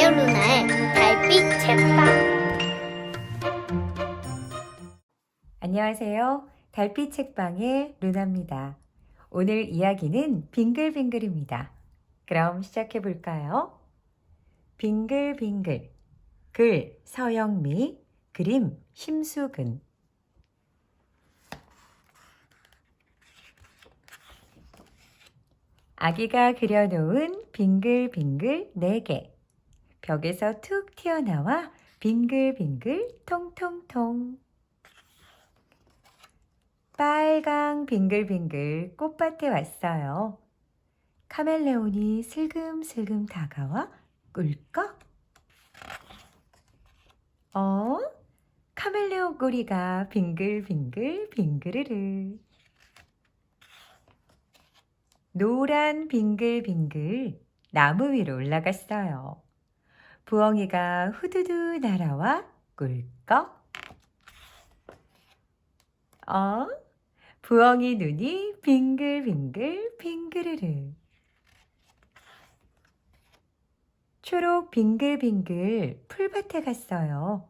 마녀 루나의 달빛 책방 안녕하세요. 달빛 책방의 루나입니다. 오늘 이야기는 빙글빙글입니다. 그럼 시작해 볼까요? 빙글빙글. 글 서영미, 그림 심수근. 아기가 그려놓은 빙글빙글 네 개. 벽에서 툭 튀어나와 빙글빙글 통통통. 빨강 빙글빙글 꽃밭에 왔어요. 카멜레온이 슬금슬금 다가와 꿀꺽. 어? 카멜레온 꼬리가 빙글빙글 빙그르르. 노란 빙글빙글 나무 위로 올라갔어요. 부엉이가 후두두 날아와 꿀꺽. 어? 부엉이 눈이 빙글빙글 빙그르르. 초록 빙글빙글 풀밭에 갔어요.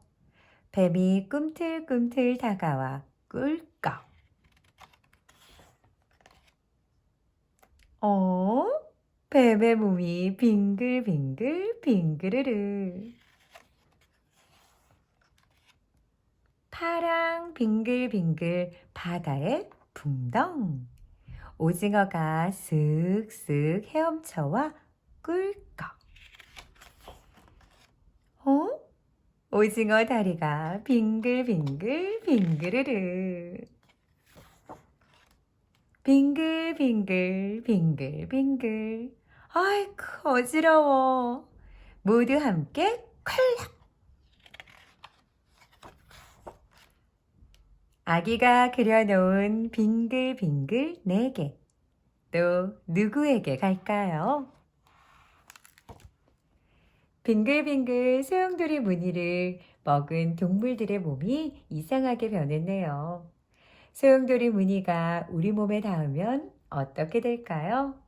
뱀이 꿈틀꿈틀 다가와 꿀꺽. 어? 뱀의 몸이 빙글빙글 빙그르르. 파랑 빙글빙글 바다에 붕덩. 오징어가 쓱쓱 헤엄쳐와 꿀꺽. 어? 오징어 다리가 빙글빙글 빙그르르. 빙글빙글 빙글빙글. 아이쿠 어지러워. 모두 함께 콜락. 아기가 그려놓은 빙글빙글 네 개. 또 누구에게 갈까요? 빙글빙글 소용돌이 무늬를 먹은 동물들의 몸이 이상하게 변했네요. 소용돌이 무늬가 우리 몸에 닿으면 어떻게 될까요?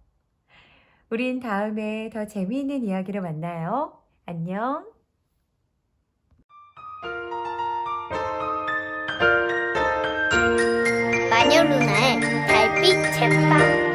우린 다음에 더 재미있는 이야기로 만나요. 안녕. 마녀 루나의 달빛 책방